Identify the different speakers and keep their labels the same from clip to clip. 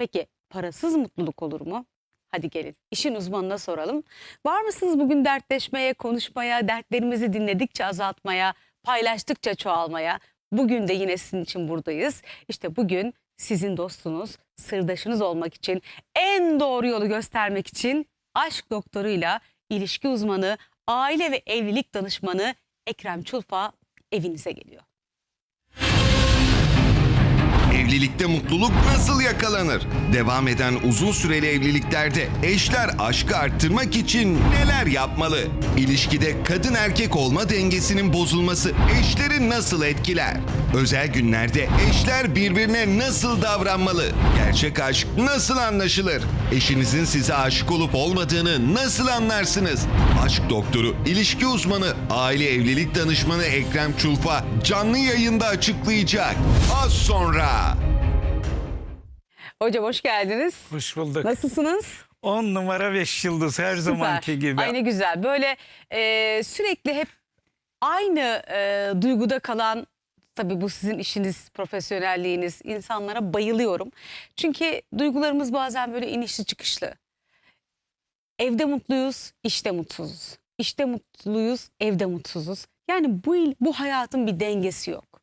Speaker 1: Peki parasız mutluluk olur mu? Hadi gelin işin uzmanına soralım. Var mısınız bugün dertleşmeye, konuşmaya, dertlerimizi dinledikçe azaltmaya, paylaştıkça çoğalmaya? Bugün de yine sizin için buradayız. İşte bugün sizin dostunuz, sırdaşınız olmak için, en doğru yolu göstermek için aşk doktoruyla ilişki uzmanı, aile ve evlilik danışmanı Ekrem Çulfa evinize geliyor.
Speaker 2: Evlilikte mutluluk nasıl yakalanır? Devam eden uzun süreli evliliklerde eşler aşkı arttırmak için neler yapmalı? İlişkide kadın erkek olma dengesinin bozulması eşleri nasıl etkiler? Özel günlerde eşler birbirine nasıl davranmalı? Gerçek aşk nasıl anlaşılır? Eşinizin size aşık olup olmadığını nasıl anlarsınız? Aşk doktoru, ilişki uzmanı, aile evlilik danışmanı Ekrem Çulfa canlı yayında açıklayacak. Az sonra.
Speaker 1: Hocam hoş geldiniz.
Speaker 3: Hoş bulduk.
Speaker 1: Nasılsınız?
Speaker 3: 10 numara 5 yıldız her zamanki gibi.
Speaker 1: Ay ne güzel. Böyle e, sürekli hep aynı e, duyguda kalan tabii bu sizin işiniz, profesyonelliğiniz. insanlara bayılıyorum. Çünkü duygularımız bazen böyle inişli çıkışlı. Evde mutluyuz, işte mutsuzuz. İşte mutluyuz, evde mutsuzuz. Yani bu il- bu hayatın bir dengesi yok.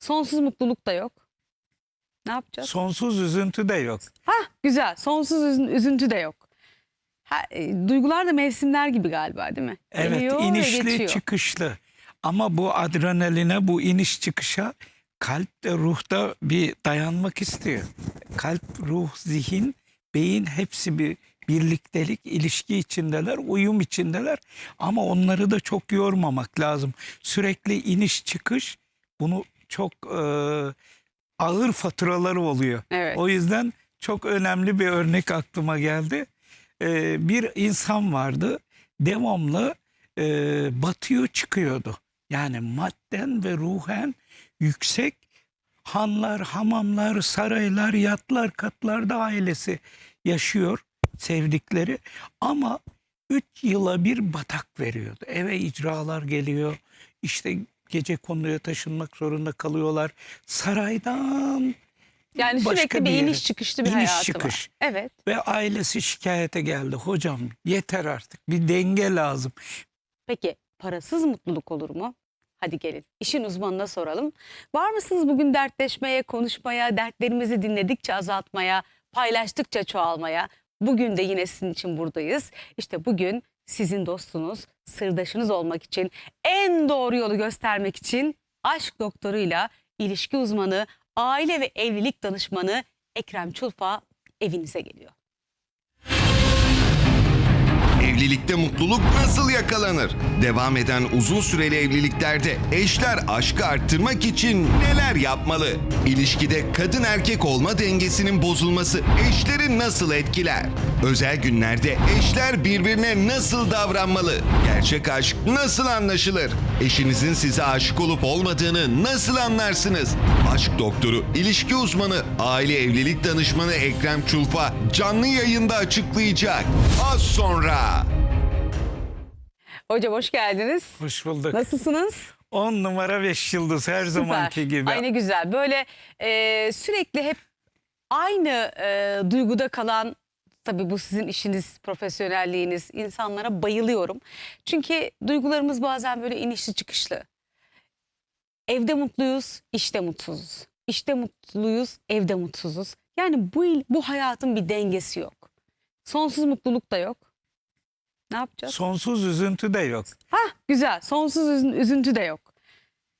Speaker 1: Sonsuz mutluluk da yok. Ne yapacağız?
Speaker 3: Sonsuz üzüntü de yok.
Speaker 1: Hah güzel. Sonsuz üzün- üzüntü de yok. Ha, e, duygular da mevsimler gibi galiba değil mi?
Speaker 3: Evet
Speaker 1: Geliyor ve
Speaker 3: inişli
Speaker 1: geçiyor.
Speaker 3: çıkışlı. Ama bu adrenaline bu iniş çıkışa kalp de ruhta bir dayanmak istiyor. Kalp, ruh, zihin, beyin hepsi bir birliktelik, ilişki içindeler, uyum içindeler. Ama onları da çok yormamak lazım. Sürekli iniş çıkış bunu çok e, ağır faturaları oluyor.
Speaker 1: Evet.
Speaker 3: O yüzden çok önemli bir örnek aklıma geldi. Ee, bir insan vardı devamlı e, batıyor çıkıyordu. Yani madden ve ruhen yüksek hanlar, hamamlar, saraylar, yatlar, katlarda ailesi yaşıyor sevdikleri ama 3 yıla bir batak veriyordu. Eve icralar geliyor. İşte gece konuya taşınmak zorunda kalıyorlar. Saraydan
Speaker 1: Yani
Speaker 3: başka
Speaker 1: sürekli bir,
Speaker 3: bir
Speaker 1: iniş çıkışlı bir
Speaker 3: İniş
Speaker 1: hayatı
Speaker 3: çıkış.
Speaker 1: var. Evet.
Speaker 3: ve ailesi şikayete geldi. Hocam yeter artık bir denge lazım.
Speaker 1: Peki parasız mutluluk olur mu? Hadi gelin işin uzmanına soralım. Var mısınız bugün dertleşmeye, konuşmaya, dertlerimizi dinledikçe azaltmaya, paylaştıkça çoğalmaya? Bugün de yine sizin için buradayız. İşte bugün sizin dostunuz, sırdaşınız olmak için, en doğru yolu göstermek için aşk doktoruyla ilişki uzmanı, aile ve evlilik danışmanı Ekrem Çulfa evinize geliyor.
Speaker 2: Evlilikte mutluluk nasıl yakalanır? Devam eden uzun süreli evliliklerde eşler aşkı arttırmak için neler yapmalı? İlişkide kadın erkek olma dengesinin bozulması eşleri nasıl etkiler? Özel günlerde eşler birbirine nasıl davranmalı? Gerçek aşk nasıl anlaşılır? Eşinizin size aşık olup olmadığını nasıl anlarsınız? Aşk doktoru, ilişki uzmanı, aile evlilik danışmanı Ekrem Çulfa canlı yayında açıklayacak. Az sonra.
Speaker 1: Hocam hoş geldiniz.
Speaker 3: Hoş bulduk.
Speaker 1: Nasılsınız?
Speaker 3: 10 numara 5 yıldız her zamanki gibi.
Speaker 1: Ay ne güzel. Böyle e, sürekli hep aynı e, duyguda kalan tabii bu sizin işiniz, profesyonelliğiniz. insanlara bayılıyorum. Çünkü duygularımız bazen böyle inişli çıkışlı. Evde mutluyuz, işte mutsuzuz. İşte mutluyuz, evde mutsuzuz. Yani bu bu hayatın bir dengesi yok. Sonsuz mutluluk da yok. Ne yapacağız?
Speaker 3: Sonsuz üzüntü de yok.
Speaker 1: Hah güzel. Sonsuz üzün- üzüntü de yok.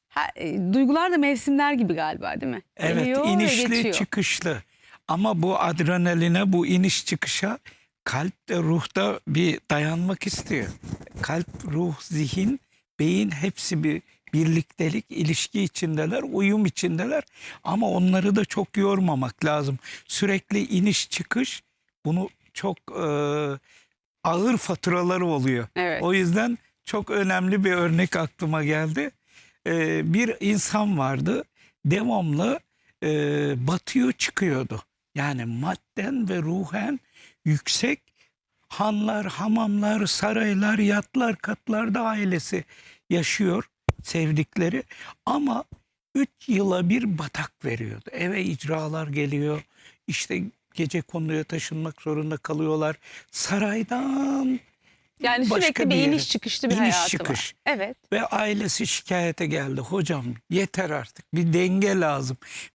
Speaker 1: Ha, e, duygular da mevsimler gibi galiba değil mi?
Speaker 3: Evet
Speaker 1: Geliyor
Speaker 3: inişli çıkışlı. Ama bu adrenaline bu iniş çıkışa kalp de ruhta bir dayanmak istiyor. Kalp, ruh, zihin, beyin hepsi bir birliktelik, ilişki içindeler, uyum içindeler. Ama onları da çok yormamak lazım. Sürekli iniş çıkış bunu çok e, ağır faturaları oluyor.
Speaker 1: Evet.
Speaker 3: O yüzden çok önemli bir örnek aklıma geldi. Ee, bir insan vardı devamlı e, batıyor çıkıyordu. Yani madden ve ruhen yüksek hanlar, hamamlar, saraylar, yatlar, katlarda ailesi yaşıyor sevdikleri ama 3 yıla bir batak veriyordu. Eve icralar geliyor. İşte gece konuya taşınmak zorunda kalıyorlar. Saraydan
Speaker 1: Yani
Speaker 3: başka
Speaker 1: sürekli bir,
Speaker 3: bir
Speaker 1: iniş çıkışlı bir
Speaker 3: İniş
Speaker 1: hayatı
Speaker 3: çıkış.
Speaker 1: var. Evet.
Speaker 3: ve ailesi şikayete geldi. Hocam yeter artık bir denge lazım.